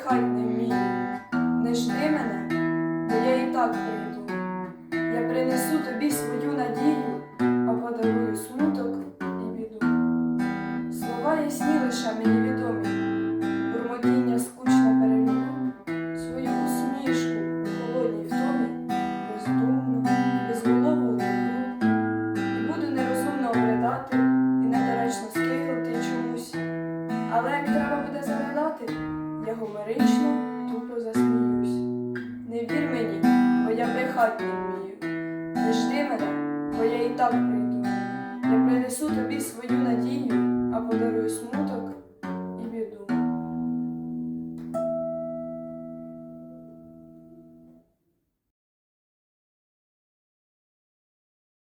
брехать не вмію. Не жди мене, бо я і так прийду. Я принесу тобі свою надію, а подарую смуток і біду. Слова ясні лише мені відомі, бурмотіння скучне перелюбу, свою усмішку у холодній втомі, бездумну, безголову люблю. І буду нерозумно обрядати і недоречно скиглити чомусь. Але я брехати не вмію. Не жди мене, бо я і так прийду. Я принесу тобі свою надію, а подарую смуток